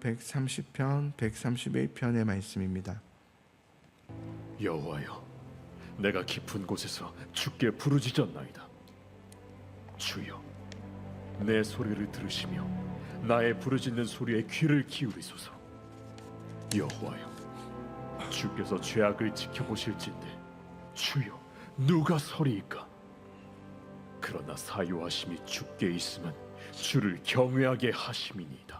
130편, 131편의 말씀입니다. 여호와여, 내가 깊은 곳에서 주께 부르짖었나이다. 주여, 내 소리를 들으시며 나의 부르짖는 소리에 귀를 기울이소서. 여호와여, 주께서 죄악을 지켜보실진데 주여, 누가 서리이까? 그러나 사유하심이 주께 있으면 주를 경외하게 하심이니이다.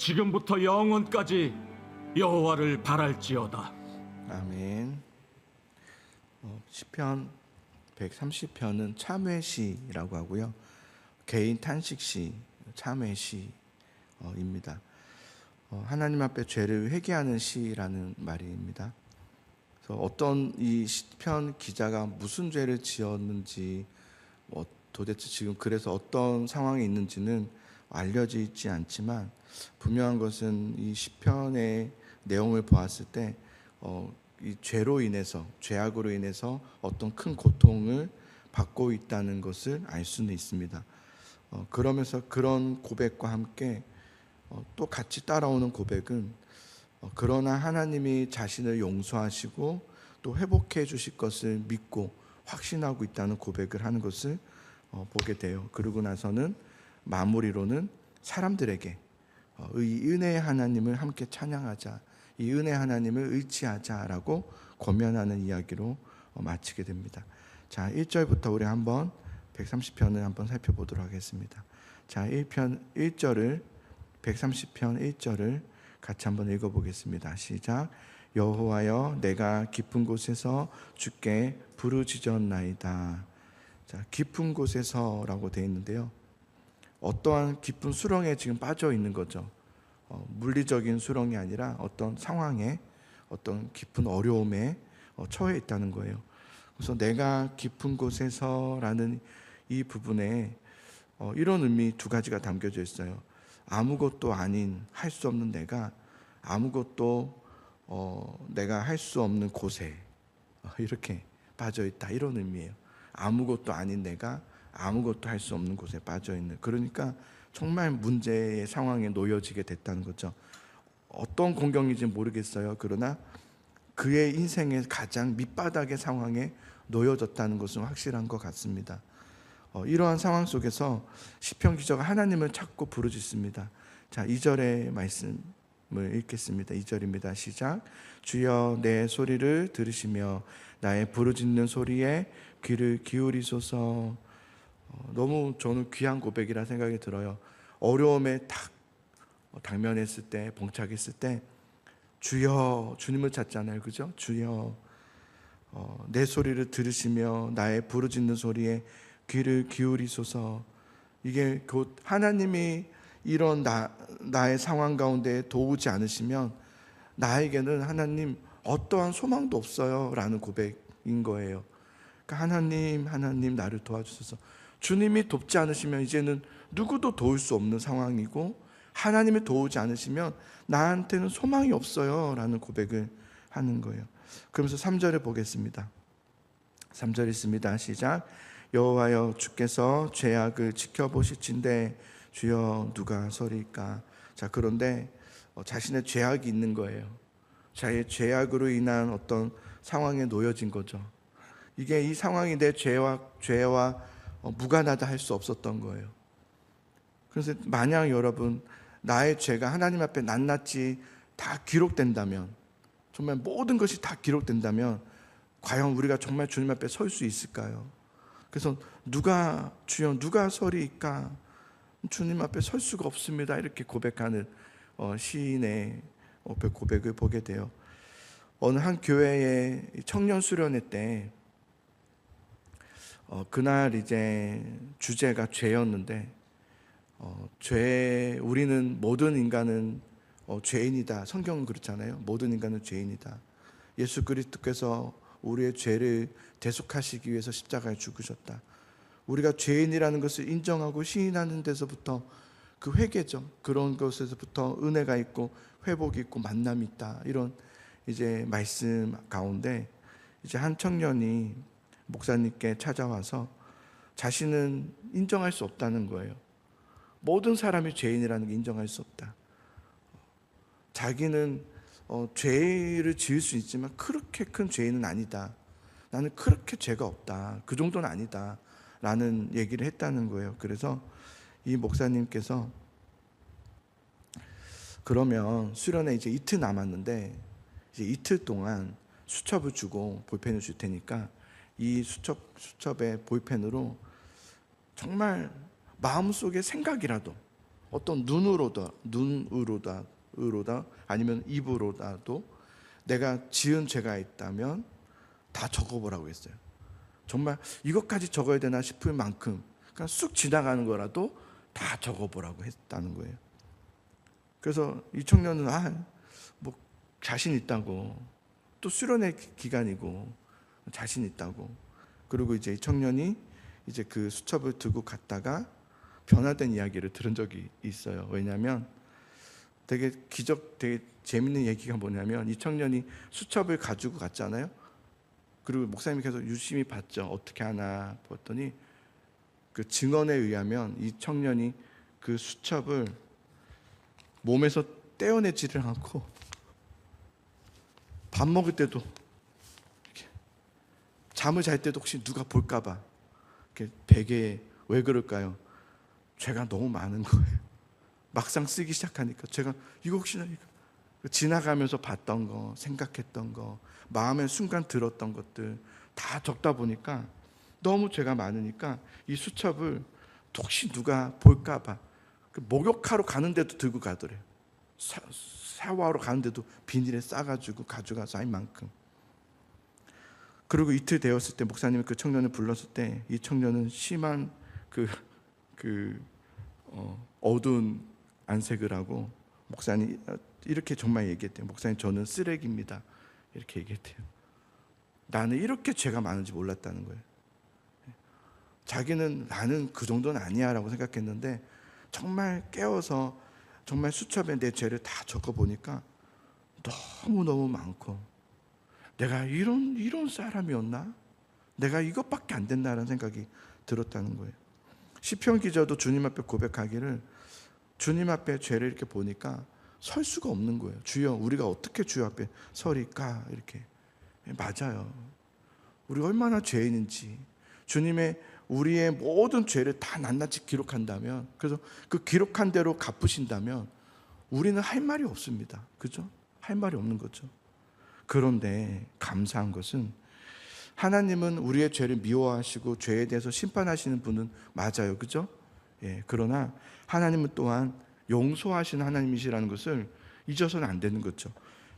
지금부터 영원까지 여호와를 바랄지어다 아멘. 어, 시편 130편은 참회시라고 하고요. 개인 탄식시, 참회시입니다. 어, 하나님 앞에 죄를 회개하는 시라는 말입니다. 그래서 어떤 이 시편 기자가 무슨 죄를 지었는지 뭐 도대체 지금 그래서 어떤 상황에 있는지는 알려져 있지 않지만 분명한 것은 이 시편의 내용을 보았을 때 어, 이 죄로 인해서 죄악으로 인해서 어떤 큰 고통을 받고 있다는 것을 알 수는 있습니다. 어, 그러면서 그런 고백과 함께 어, 또 같이 따라오는 고백은 어, 그러나 하나님이 자신을 용서하시고 또 회복해 주실 것을 믿고 확신하고 있다는 고백을 하는 것을 어, 보게 돼요. 그러고 나서는 마무리로는 사람들에게 어, 이 은혜의 하나님을 함께 찬양하자. 이 은혜 하나님을 의지하자라고 권면하는 이야기로 어, 마치게 됩니다. 자, 1절부터 우리 한번 130편을 한번 살펴보도록 하겠습니다. 자, 1편 1절을 130편 1절을 같이 한번 읽어 보겠습니다. 시작. 여호와여 내가 깊은 곳에서 주께 부르짖었나이다. 자, 깊은 곳에서라고 되어 있는데요. 어떠한 깊은 수렁에 지금 빠져 있는 거죠. 어, 물리적인 수렁이 아니라 어떤 상황에 어떤 깊은 어려움에 어, 처해 있다는 거예요. 그래서 내가 깊은 곳에서라는 이 부분에 어, 이런 의미 두 가지가 담겨져 있어요. 아무것도 아닌 할 수 없는 내가 아무것도 어, 내가 할 수 없는 곳에 어, 이렇게 빠져 있다 이런 의미예요. 아무것도 아닌 내가 아무것도 할 수 없는 곳에 빠져 있는. 그러니까 정말 문제의 상황에 놓여지게 됐다는 거죠. 어떤 공경인지 모르겠어요. 그러나 그의 인생의 가장 밑바닥의 상황에 놓여졌다는 것은 확실한 것 같습니다. 어, 이러한 상황 속에서 시편 기자가 하나님을 찾고 부르짖습니다. 자, 2절의 말씀을 읽겠습니다. 2절입니다. 시작. 주여 내 소리를 들으시며 나의 부르짖는 소리에 귀를 기울이소서. 어, 너무 저는 귀한 고백이라 생각이 들어요. 어려움에 탁 당면했을 때, 봉착했을 때, 주여 주님을 찾잖아요, 그죠? 주여 어, 내 소리를 들으시며 나의 부르짖는 소리에 귀를 기울이소서. 이게 곧 하나님이 이런 나, 나의 상황 가운데 도우지 않으시면 나에게는 하나님 어떠한 소망도 없어요 라는 고백인 거예요. 그러니까 하나님, 하나님 나를 도와주소서. 주님이 돕지 않으시면 이제는 누구도 도울 수 없는 상황이고 하나님이 도우지 않으시면 나한테는 소망이 없어요 라는 고백을 하는 거예요. 그러면서 3절을 보겠습니다. 3절 있습니다. 시작. 여호와여 주께서 죄악을 지켜보실진데 주여 누가 서리까? 자 그런데 어, 자신의 죄악이 있는 거예요. 자의 죄악으로 인한 어떤 상황에 놓여진 거죠. 이게 이 상황이 내 죄와 죄와 어, 무관하다 할 수 없었던 거예요. 그래서 만약 여러분 나의 죄가 하나님 앞에 낱낱이 다 기록된다면 정말 모든 것이 다 기록된다면 과연 우리가 정말 주님 앞에 설 수 있을까요? 그래서 누가 주여 누가 서리이까 주님 앞에 설 수가 없습니다. 이렇게 고백하는 어, 시인의 어, 고백을 보게 돼요. 어느 한 교회의 청년 수련회 때 어, 그날 이제 주제가 죄였는데 어, 죄 우리는 모든 인간은 어, 죄인이다. 성경은 그렇잖아요. 모든 인간은 죄인이다. 예수 그리스도께서 우리의 죄를 대속하시기 위해서 십자가에 죽으셨다. 우리가 죄인이라는 것을 인정하고 시인하는 데서부터 그 회개죠. 그런 것에서부터 은혜가 있고 회복이 있고 만남이 있다. 이런 이제 말씀 가운데 이제 한 청년이 목사님께 찾아와서 자신은 인정할 수 없다는 거예요. 모든 사람이 죄인이라는 게 인정할 수 없다. 자기는 어, 죄를 지을 수 있지만 그렇게 큰 죄인은 아니다. 나는 그렇게 죄가 없다. 그 정도는 아니다. 라는 얘기를 했다는 거예요. 그래서 이 목사님께서 그러면 수련회 이제 이틀 남았는데 이제 이틀 동안 수첩을 주고 볼펜을 줄 테니까 이 수첩 수첩에 볼펜으로 정말 마음속의 생각이라도 어떤 눈으로다 눈으로다 으로다 아니면 입으로다도 내가 지은 죄가 있다면 다 적어보라고 했어요. 정말 이것까지 적어야 되나 싶을 만큼 그냥 쑥 지나가는 거라도 다 적어보라고 했다는 거예요. 그래서 이 청년은 아뭐 자신 있다고 또 수련회 기간이고 자신 있다고 그리고 이제 이 청년이 이제 그 수첩을 들고 갔다가 변화된 이야기를 들은 적이 있어요. 왜냐하면 되게 기적, 되게 재밌는 얘기가 뭐냐면 이 청년이 수첩을 가지고 갔잖아요. 그리고 목사님이 계속 유심히 봤죠. 어떻게 하나 봤더니 그 증언에 의하면 이 청년이 그 수첩을 몸에서 떼어내지를 않고 밥 먹을 때도 잠을 잘 때도 혹시 누가 볼까봐 이렇게 베개에 왜 그럴까요? 죄가 너무 많은 거예요. 막상 쓰기 시작하니까 제가 이거 혹시나 지나가면서 봤던 거, 생각했던 거, 마음에 순간 들었던 것들 다 적다 보니까 너무 죄가 많으니까 이 수첩을 혹시 누가 볼까봐 그 목욕하러 가는데도 들고 가더래요. 사, 샤워하러 가는데도 비닐에 싸가지고 가져가서 할 만큼. 그리고 이틀 되었을 때 목사님이 그 청년을 불렀을 때 이 청년은 심한 그, 그 어, 어두운 안색을 하고 목사님 이렇게 정말 얘기했대요. 목사님 저는 쓰레기입니다. 이렇게 얘기했대요. 나는 이렇게 죄가 많은지 몰랐다는 거예요. 자기는 나는 그 정도는 아니야라고 생각했는데 정말 깨워서 정말 수첩에 내 죄를 다 적어 보니까 너무 너무 많고 내가 이런 이런 사람이었나? 내가 이것밖에 안 된다는 생각이 들었다는 거예요. 시편 기자도 주님 앞에 고백하기를 주님 앞에 죄를 이렇게 보니까 설 수가 없는 거예요. 주여, 우리가 어떻게 주여 앞에 서리까? 이렇게. 맞아요. 우리가 얼마나 죄인인지. 주님의 우리의 모든 죄를 다 낱낱이 기록한다면, 그래서 그 기록한 대로 갚으신다면, 우리는 할 말이 없습니다. 그죠? 할 말이 없는 거죠. 그런데 감사한 것은 하나님은 우리의 죄를 미워하시고 죄에 대해서 심판하시는 분은 맞아요. 그죠? 예, 그러나 하나님은 또한 용서하시는 하나님이시라는 것을 잊어서는 안 되는 거죠.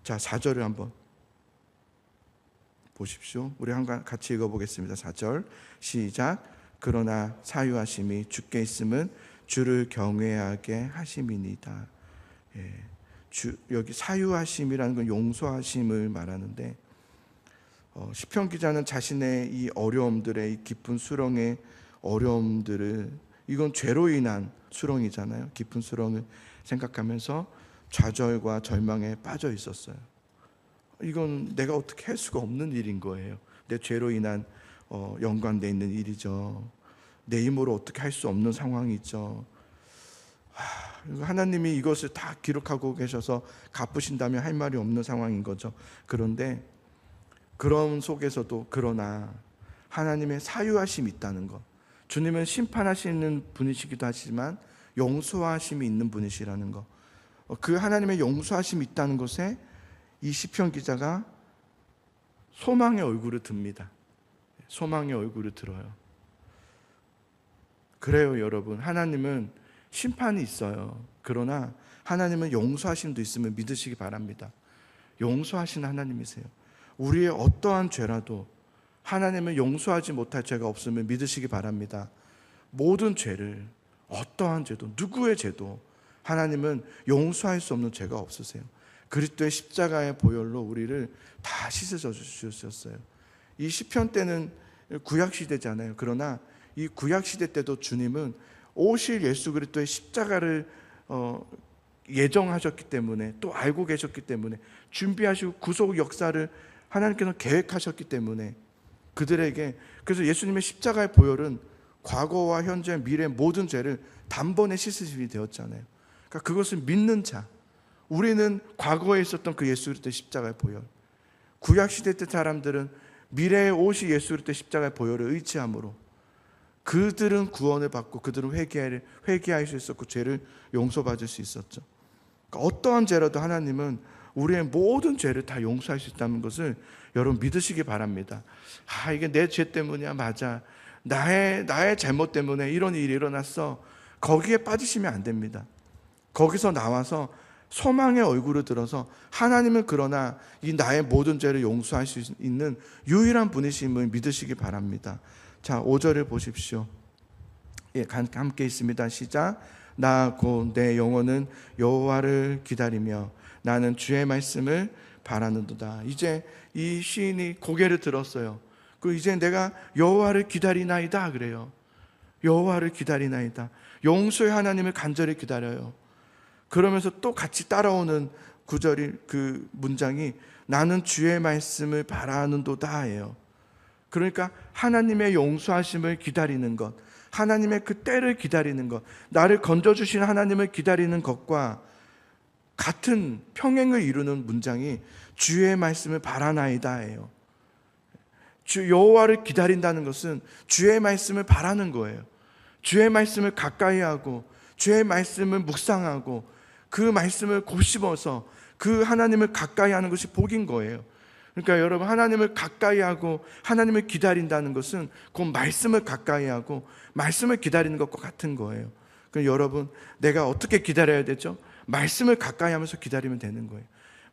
자, 4절을 한번 보십시오. 우리 한번 같이 읽어 보겠습니다. 4절 시작. 그러나 사유하심이 주께 있음은 주를 경외하게 하심이니다. 예, 주 여기 사유하심이라는 건 용서하심을 말하는데 어, 시편 기자는 자신의 이 어려움들의 이 깊은 수렁의 어려움들을 이건 죄로 인한 수렁이잖아요. 깊은 수렁을 생각하면서 좌절과 절망에 빠져 있었어요. 이건 내가 어떻게 할 수가 없는 일인 거예요. 내 죄로 인한 어, 연관돼 있는 일이죠. 내 힘으로 어떻게 할 수 없는 상황이죠. 하, 하나님이 이것을 다 기록하고 계셔서 갚으신다면 할 말이 없는 상황인 거죠. 그런데 그런 속에서도 그러나 하나님의 사유하심이 있다는 것. 주님은 심판하시는 분이시기도 하지만 용서하심이 있는 분이시라는 것. 어, 그 하나님의 용서하심이 있다는 것에 이 시편 기자가 소망의 얼굴을 듭니다. 소망의 얼굴을 들어요. 그래요, 여러분. 하나님은 심판이 있어요. 그러나 하나님은 용서하심도 있음을 믿으시기 바랍니다. 용서하신 하나님이세요. 우리의 어떠한 죄라도 하나님은 용서하지 못할 죄가 없음을 믿으시기 바랍니다. 모든 죄를 어떠한 죄도 누구의 죄도 하나님은 용서할 수 없는 죄가 없으세요. 그리스도의 십자가의 보혈로 우리를 다 씻어 주셨어요. 이 시편 때는 구약 시대잖아요. 그러나 이 구약 시대 때도 주님은 오실 예수 그리스도의 십자가를 어, 예정하셨기 때문에 또 알고 계셨기 때문에 준비하시고 구속 역사를 하나님께서 계획하셨기 때문에 그들에게 그래서 예수님의 십자가의 보혈은 과거와 현재 미래 모든 죄를 단번에 씻으심이 되었잖아요. 그러니까 그것을 믿는 자. 우리는 과거에 있었던 그 예수 그리스도의 십자가의 보혈. 구약 시대 때 사람들은 미래에 오시 예수 그리스도의 십자가의 보혈을 의지함으로 그들은 구원을 받고 그들은 회개할, 회개할 수 있었고 죄를 용서받을 수 있었죠. 그러니까 어떠한 죄라도 하나님은 우리의 모든 죄를 다 용서할 수 있다는 것을 여러분 믿으시기 바랍니다. 아 이게 내 죄 때문이야 맞아. 나의 나의 잘못 때문에 이런 일이 일어났어. 거기에 빠지시면 안 됩니다. 거기서 나와서 소망의 얼굴을 들어서 하나님은 그러나 이 나의 모든 죄를 용서할 수 있는 유일한 분이심을 믿으시기 바랍니다. 자, 5절을 보십시오. 예, 가- 함께 있습니다. 시작. 나 곧 내 영혼은 여호와를 기다리며 나는 주의 말씀을 바라는도다. 이제 이 시인이 고개를 들었어요. 그 이제 내가 여호와를 기다리나이다 그래요. 여호와를 기다리나이다. 용서의 하나님을 간절히 기다려요. 그러면서 또 같이 따라오는 구절이 그 문장이 나는 주의 말씀을 바라는도다예요. 그러니까 하나님의 용서하심을 기다리는 것, 하나님의 그 때를 기다리는 것, 나를 건져 주신 하나님을 기다리는 것과 같은 평행을 이루는 문장이 주의 말씀을 바라나이다예요. 주 여호와를 기다린다는 것은 주의 말씀을 바라는 거예요. 주의 말씀을 가까이 하고 주의 말씀을 묵상하고 그 말씀을 곱씹어서 그 하나님을 가까이 하는 것이 복인 거예요. 그러니까 여러분 하나님을 가까이 하고 하나님을 기다린다는 것은 그 말씀을 가까이 하고 말씀을 기다리는 것과 같은 거예요. 그 여러분 내가 어떻게 기다려야 되죠? 말씀을 가까이 하면서 기다리면 되는 거예요.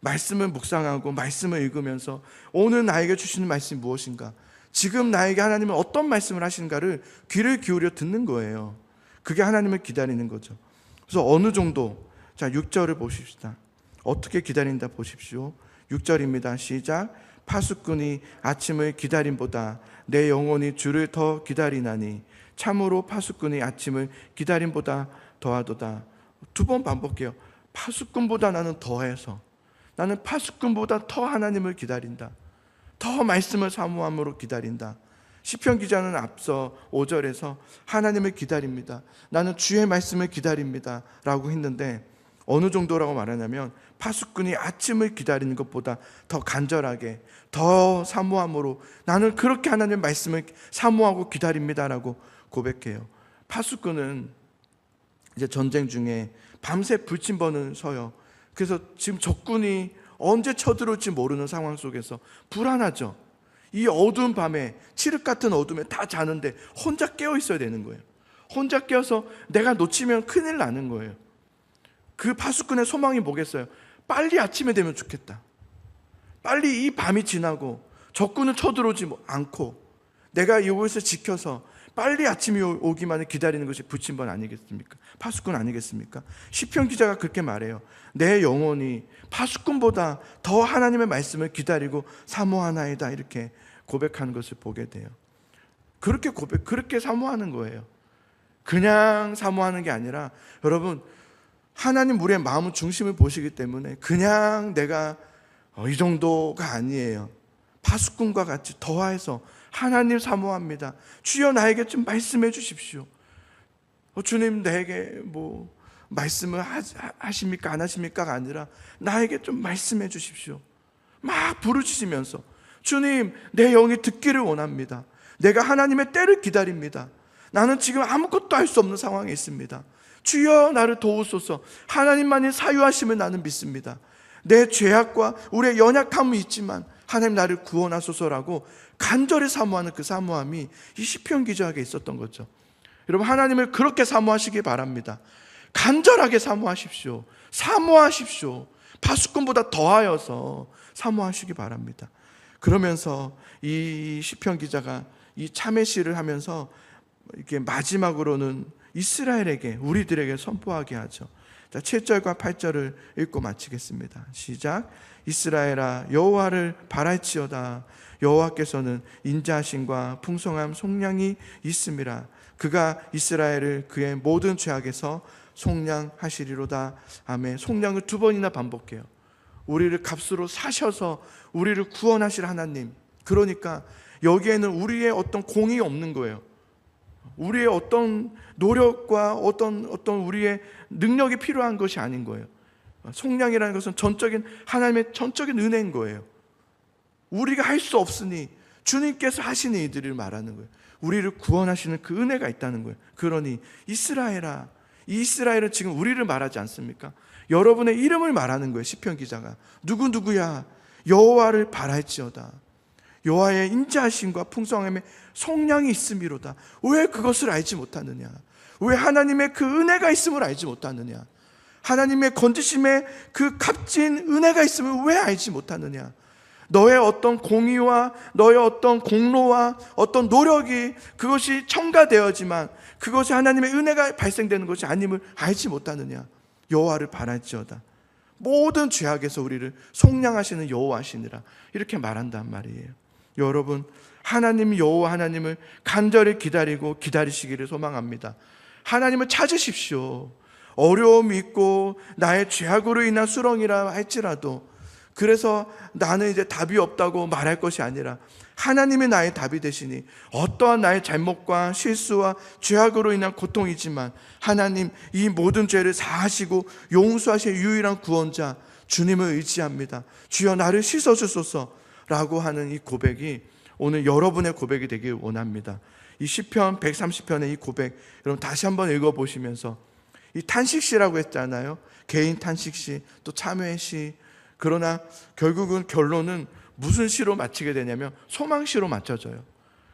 말씀을 묵상하고 말씀을 읽으면서 오늘 나에게 주시는 말씀이 무엇인가? 지금 나에게 하나님은 어떤 말씀을 하시는가를 귀를 기울여 듣는 거예요. 그게 하나님을 기다리는 거죠. 그래서 어느 정도 자 6절을 보십시다. 어떻게 기다린다 보십시오. 6절입니다. 시작. 파수꾼이 아침을 기다림보다 내 영혼이 주를 더 기다리나니 참으로 파수꾼이 아침을 기다림보다 더하도다. 두 번 반복해요. 파수꾼보다 나는 더해서 나는 파수꾼보다 더 하나님을 기다린다. 더 말씀을 사모함으로 기다린다. 시편 기자는 앞서 5절에서 하나님을 기다립니다. 나는 주의 말씀을 기다립니다. 라고 했는데 어느 정도라고 말하냐면 파수꾼이 아침을 기다리는 것보다 더 간절하게 더 사모함으로 나는 그렇게 하나님의 말씀을 사모하고 기다립니다라고 고백해요. 파수꾼은 이제 전쟁 중에 밤새 불침번을 서요. 그래서 지금 적군이 언제 쳐들어올지 모르는 상황 속에서 불안하죠. 이 어두운 밤에 칠흑 같은 어둠에 다 자는데 혼자 깨어 있어야 되는 거예요. 혼자 깨어서 내가 놓치면 큰일 나는 거예요. 그 파수꾼의 소망이 뭐겠어요? 빨리 아침에 되면 좋겠다. 빨리 이 밤이 지나고 적군은 쳐들어오지 뭐 않고 내가 이곳을 지켜서 빨리 아침이 오- 오기만을 기다리는 것이 부침번 아니겠습니까? 파수꾼 아니겠습니까? 시편 기자가 그렇게 말해요. 내 영혼이 파수꾼보다 더 하나님의 말씀을 기다리고 사모하나이다 이렇게 고백하는 것을 보게 돼요. 그렇게 고백, 그렇게 사모하는 거예요. 그냥 사모하는 게 아니라 여러분 하나님 우리의 마음 중심을 보시기 때문에 그냥 내가 어, 이 정도가 아니에요. 파수꾼과 같이 더해서 하나님 사모합니다. 주여 나에게 좀 말씀해 주십시오. 어, 주님 내게 뭐 말씀을 하, 하십니까 안 하십니까가 아니라 나에게 좀 말씀해 주십시오. 막 부르짖으면서 주님 내 영이 듣기를 원합니다. 내가 하나님의 때를 기다립니다. 나는 지금 아무것도 할 수 없는 상황에 있습니다. 주여 나를 도우소서. 하나님만이 사유하심을 나는 믿습니다. 내 죄악과 우리의 연약함은 있지만 하나님 나를 구원하소서라고 간절히 사모하는 그 사모함이 이 시편 기자에게 있었던 거죠. 여러분 하나님을 그렇게 사모하시기 바랍니다. 간절하게 사모하십시오. 사모하십시오. 파수꾼보다 더하여서 사모하시기 바랍니다. 그러면서 이 시편 기자가 이 참회 시를 하면서 이렇게 마지막으로는 이스라엘에게 우리들에게 선포하게 하죠. 자, 7절과 8절을 읽고 마치겠습니다. 시작. 이스라엘아 여호와를 바랄지어다. 여호와께서는 인자하심과 풍성함 속량이 있음이라. 그가 이스라엘을 그의 모든 죄악에서 속량하시리로다. 아멘. 속량을 두 번이나 반복해요. 우리를 값으로 사셔서 우리를 구원하실 하나님. 그러니까 여기에는 우리의 어떤 공이 없는 거예요. 우리의 어떤 노력과 어떤 어떤 우리의 능력이 필요한 것이 아닌 거예요. 속량이라는 것은 전적인 하나님의 전적인 은혜인 거예요. 우리가 할 수 없으니 주님께서 하시는 이들을 말하는 거예요. 우리를 구원하시는 그 은혜가 있다는 거예요. 그러니 이스라엘아, 이 이스라엘은 지금 우리를 말하지 않습니까? 여러분의 이름을 말하는 거예요. 시편 기자가 누구 누구야 여호와를 바랄지어다. 여호와의 인자하심과 풍성함의 속량이 있음이로다. 왜 그것을 알지 못하느냐? 왜 하나님의 그 은혜가 있음을 알지 못하느냐? 하나님의 건지심의 그 값진 은혜가 있음을 왜 알지 못하느냐? 너의 어떤 공의와 너의 어떤 공로와 어떤 노력이 그것이 첨가되어지만 그것이 하나님의 은혜가 발생되는 것이 아님을 알지 못하느냐? 여호와를 바랄지어다. 모든 죄악에서 우리를 속량하시는 여호와시니라 이렇게 말한단 말이에요. 여러분 하나님 여호와 하나님을 간절히 기다리고 기다리시기를 소망합니다. 하나님을 찾으십시오. 어려움이 있고 나의 죄악으로 인한 수렁이라 할지라도 그래서 나는 이제 답이 없다고 말할 것이 아니라 하나님이 나의 답이 되시니 어떠한 나의 잘못과 실수와 죄악으로 인한 고통이지만 하나님 이 모든 죄를 사하시고 용서하실 유일한 구원자 주님을 의지합니다. 주여 나를 씻어 주소서 라고 하는 이 고백이 오늘 여러분의 고백이 되길 원합니다. 이 시편 130편의 이 고백 여러분 다시 한번 읽어 보시면서 이 탄식시라고 했잖아요. 개인 탄식시 또 참회시 그러나 결국은 결론은 무슨 시로 마치게 되냐면 소망시로 맞춰져요.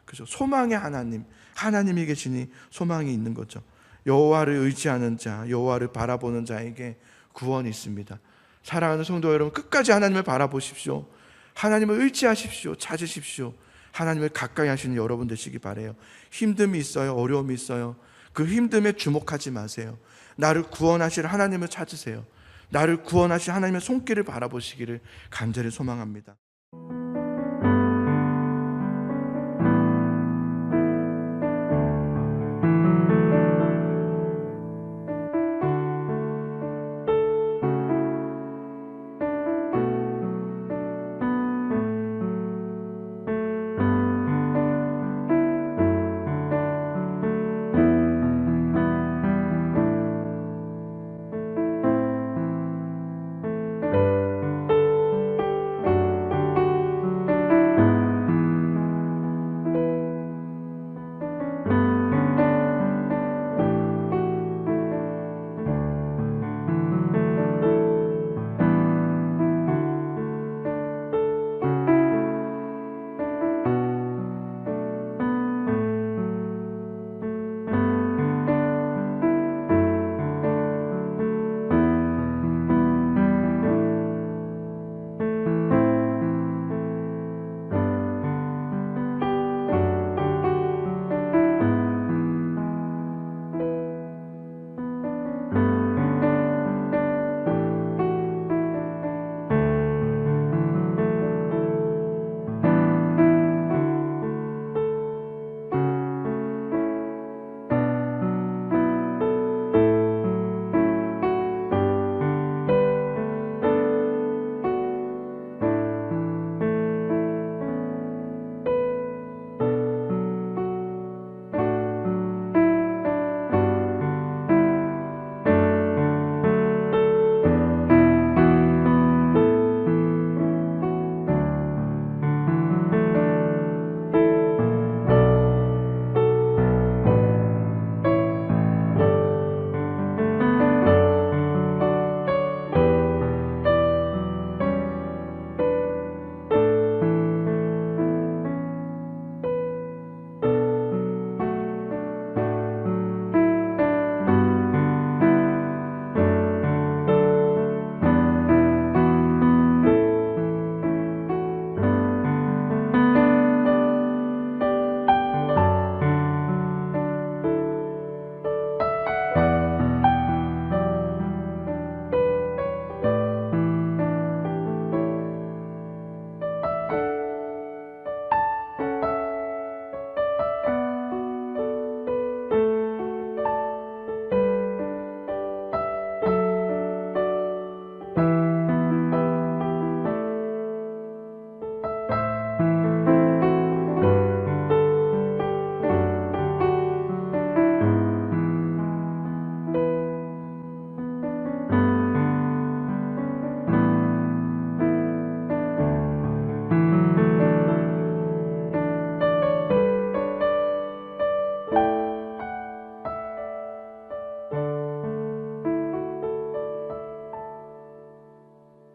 그죠? 소망의 하나님, 하나님이 계시니 소망이 있는 거죠. 여호와를 의지하는 자, 여호와를 바라보는 자에게 구원이 있습니다. 사랑하는 성도 여러분, 끝까지 하나님을 바라보십시오. 하나님을 의지하십시오. 찾으십시오. 하나님을 가까이 하시는 여러분 되시기 바래요. 힘듦이 있어요. 어려움이 있어요. 그 힘듦에 주목하지 마세요. 나를 구원하실 하나님을 찾으세요. 나를 구원하실 하나님의 손길을 바라보시기를 간절히 소망합니다.